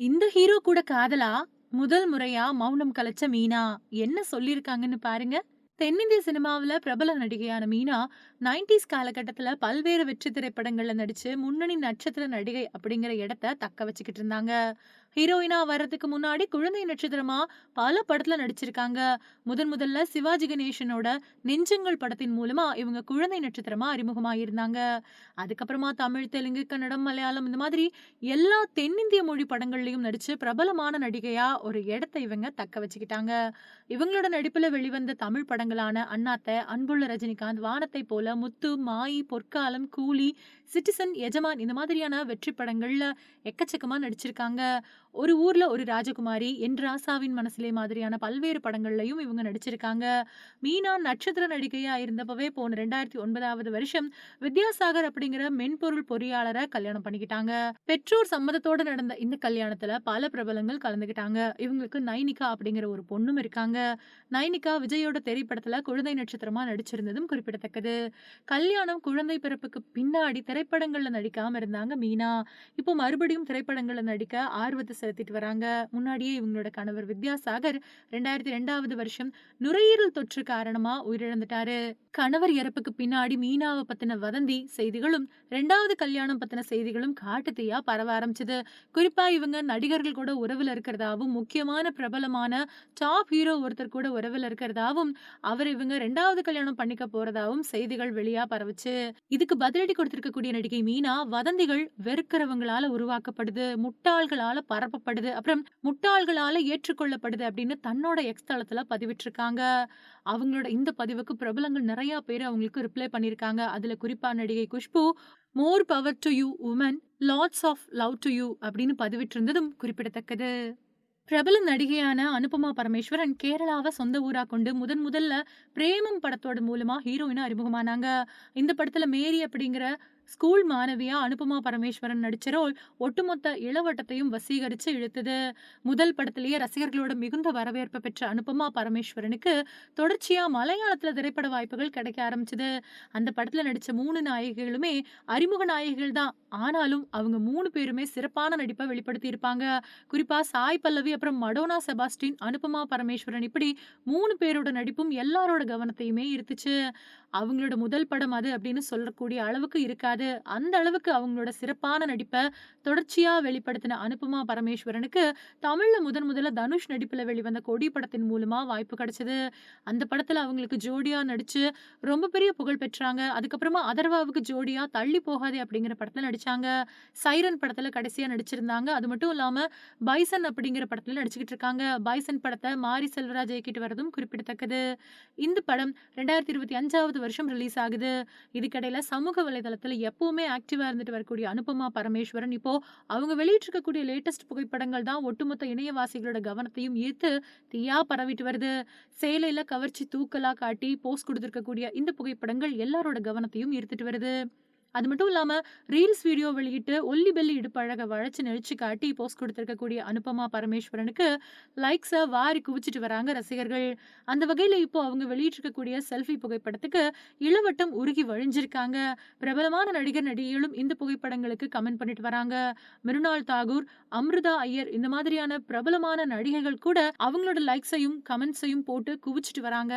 இந்த ஹீரோ கூட காதலா? முதல் முறையா மௌனம் கலைச்ச மீனா, என்ன சொல்லியிருக்காங்கன்னு பாருங்க. தென்னிந்திய சினிமாவுல பிரபல நடிகையான மீனா, நைன்டிஸ் காலகட்டத்தில் பல்வேறு வெற்றி திரைப்படங்கள்ல நடிச்சு, முன்னணி நட்சத்திர நடிகை அப்படிங்கிற இடத்த தக்க வச்சுக்கிட்டு இருந்தாங்க. ஹீரோயினா வர்றதுக்கு முன்னாடி குழந்தை நட்சத்திரமா பல படத்துல நடிச்சிருக்காங்க. முதன் முதல்ல சிவாஜி கணேசனோட நெஞ்சங்கள் படத்தின் மூலமா இவங்க குழந்தை நட்சத்திரமா அறிமுகமாயிருந்தாங்க. அதுக்கப்புறமா தமிழ், தெலுங்கு, கன்னடம், மலையாளம் இந்த மாதிரி எல்லா தென்னிந்திய மொழி படங்கள்லயும் நடிச்சு பிரபலமான நடிகையா ஒரு இடத்தை இவங்க தக்க வச்சுக்கிட்டாங்க. இவங்களோட நடிப்புல வெளிவந்த தமிழ் படங்களான அண்ணாத்த, அன்புள்ள ரஜினிகாந்த், வானத்தை போல, முத்து, மாயி, பொற்காலம், கூலி, சிட்டிசன், எஜமான் இந்த மாதிரியான வெற்றி படங்கள்ல எக்கச்சக்கமா நடிச்சிருக்காங்க. ஒரு ஊர்ல ஒரு ராஜகுமாரி, என் ராசாவின் மனசிலே மாதிரியான பல்வேறு படங்கள்லையும் இவங்க நடிச்சிருக்காங்க. மீனா நட்சத்திர நடிகையா இருந்தப்பவே போன 2009வது வருஷம் வித்யாசாகர் அப்படிங்கிற மென்பொருள் பொறியாளரை கல்யாணம் பண்ணிக்கிட்டாங்க. பெற்றோர் சம்மதத்தோட நடந்த இந்த கல்யாணத்துல பல பிரபலங்கள் கலந்துகிட்டாங்க இவங்களுக்கு நைனிகா அப்படிங்கிற ஒரு பொண்ணும் இருக்காங்க. நைனிகா விஜயோட படத்துல குழந்தை நட்சத்திரமா நடிச்சிருந்ததும் குறிப்பிடத்தக்கது. கல்யாணம், குழந்தை பிறப்புக்கு பின்னாடி திரைப்படங்கள்ல நடிக்காம இருந்தாங்க மீனா. இப்போ மறுபடியும் திரைப்படங்கள்ல நடிக்க ஆர்வத்தை செலுத்திட்டு வராங்க. முன்னாடியே இவங்களோட கணவர் வித்யாசாகர் 2002வது வருஷம் நுரையீரல் தொற்று காரணமா உயிரிழந்துட்டாரு. கணவர் இறப்புக்கு பின்னாடி மீனாவ பத்தின வதந்தி செய்திகளும், ரெண்டாவது கல்யாணம் பத்தின செய்திகளும் காட்டுத்தீயா பரவ ஆரம்பிச்சது. குறிப்பா இவங்க நடிகர்கள் கூட உறவுல இருக்கிறதாவும், முக்கியமான பிரபலமான டாப் ஹீரோ ஒருத்தர் கூட உறவுல இருக்கிறதாவும், அவர் இவங்க ரெண்டாவது கல்யாணம் பண்ணிக்க போறதாவும் செய்திகள் வெளியா பரவுச்சு. இதுக்கு பதிலடி கொடுத்திருக்கக்கூடிய நடிகை மீனா, வதந்திகள் வெறுக்கிறவங்களால உருவாக்கப்படுது, முட்டாள்களால பரப்பப்படுது, அப்புறம் முட்டாள்களால ஏற்றுக்கொள்ளப்படுது அப்படின்னு தன்னோட எக்ஸ் தளத்துல பதிவிட்டிருக்காங்க. அவங்களோட இந்த பதிவுக்கு பிரபலங்கள் நிறைய பேர் அவங்களுக்கு ரிப்ளை பண்ணியிருக்காங்க. அதுல குறிப்பா நடிகை Khushbu, "more power to you women lots of love to you" அப்படின்னு பதிவிட்டிருந்ததும் குறிப்பிடத்தக்கது. பிரபல நடிகையான அனுபமா பரமேஸ்வரன் கேரளாவ சொந்த ஊரா கொண்டு முதன் முதல்ல பிரேமம் படத்தோட மூலமா ஹீரோயினா அறிமுகமானாங்க. இந்த படத்துல மேரி அப்படிங்கிற ஸ்கூல் மாணவியா அனுபமா பரமேஸ்வரன் நடிச்ச ரோல் ஒட்டுமொத்த இளவட்டத்தையும் வசீகரிச்சு இழுத்தது. முதல் படத்திலேயே ரசிகர்களோட மிகுந்த வரவேற்பு பெற்ற அனுபமா பரமேஸ்வரனுக்கு தொடர்ச்சியா மலையாளத்துல திரைப்பட வாய்ப்புகள் கிடைக்க ஆரம்பிச்சது. அந்த படத்துல நடிச்ச மூணு நாயகிகளுமே அறிமுக நாயகிகள் தான். ஆனாலும் அவங்க மூணு பேருமே சிறப்பான நடிப்ப வெளிப்படுத்தியிருப்பாங்க. குறிப்பா சாய் பல்லவி, அப்புறம் மடோனா செபாஸ்டின், அனுபமா பரமேஸ்வரன் இப்படி மூணு பேரோட நடிப்பும் எல்லாரோட கவனத்தையுமே இருந்துச்சு அவங்களோட முதல் படம் அது அப்படின்னு சொல்லக்கூடிய அளவுக்கு இருக்காது. அந்த அளவுக்கு அவங்களோட சிறப்பான நடிப்பை தொடர்ச்சியாக வெளிப்படுத்தின அனுபமா பரமேஸ்வரனுக்கு தமிழ்ல முதன் முதல்ல தனுஷ் நடிப்புல வெளிவந்த கொடி படத்தின் மூலமாக வாய்ப்பு கிடைச்சது. அந்த படத்தில் அவங்களுக்கு ஜோடியாக நடிச்சு ரொம்ப பெரிய புகழ் பெற்றாங்க. அதுக்கப்புறமா அதர்வாவுக்கு ஜோடியா தள்ளி போகாதே அப்படிங்கிற படத்துல நடிச்சாங்க. சைரன் படத்துல கடைசியா நடிச்சிருந்தாங்க. அது மட்டும் இல்லாமல் பைசன் அப்படிங்கிற படத்துல நடிச்சுக்கிட்டு இருக்காங்க. பைசன் படத்தை மாரி செல்வராஜ் இயக்கிட்டு வரதும் குறிப்பிடத்தக்கது. இந்த படம் 2025வது வருஷம் ரிலீஸ் ஆகுது. இதுக்கிடையில சமூக வலைதளத்தில் எப்பவுமே ஆக்டிவா இருந்துட்டு வரக்கூடிய அனுபமா பரமேஸ்வரன் இப்போ அவங்க வெளியிட்டிருக்கக்கூடிய லேட்டஸ்ட் புகைப்படங்கள் தான் ஒட்டுமொத்த இணையவாசிகளோட கவனத்தையும் ஈர்த்து தீயா பரவிட்டு வருது. சேலையில கவர்ச்சி தூக்கலா காட்டி போஸ்ட் கொடுத்துருக்கக்கூடிய இந்த புகைப்படங்கள் எல்லாரோட கவனத்தையும் ஈர்த்துட்டு வருது. அது மட்டும் இல்லாம ரீல்ஸ் வீடியோ வெளியிட்டு ஒல்லி பெல்லி இடுப்பழக வளைச்சு நெளிச்சு காட்டி போஸ்ட் கொடுத்துருக்கக்கூடிய அனுபமா பரமேஸ்வரனுக்கு லைக்ஸ வாரி குவிச்சிட்டு வராங்க ரசிகர்கள். அந்த வகையில இப்போ அவங்க வெளியிட்டிருக்கக்கூடிய செல்ஃபி புகைப்படத்துக்கு இளவட்டம் உருகி வழிஞ்சிருக்காங்க. பிரபலமான நடிகர், நடிகைகளும் இந்த புகைப்படங்களுக்கு கமெண்ட் பண்ணிட்டு வராங்க. மிருனால் தாகூர், அம்ருதா ஐயர் இந்த மாதிரியான பிரபலமான நடிகைகள் கூட அவங்களோட லைக்ஸையும், கமெண்ட்ஸையும் போட்டு குவிச்சிட்டு வராங்க.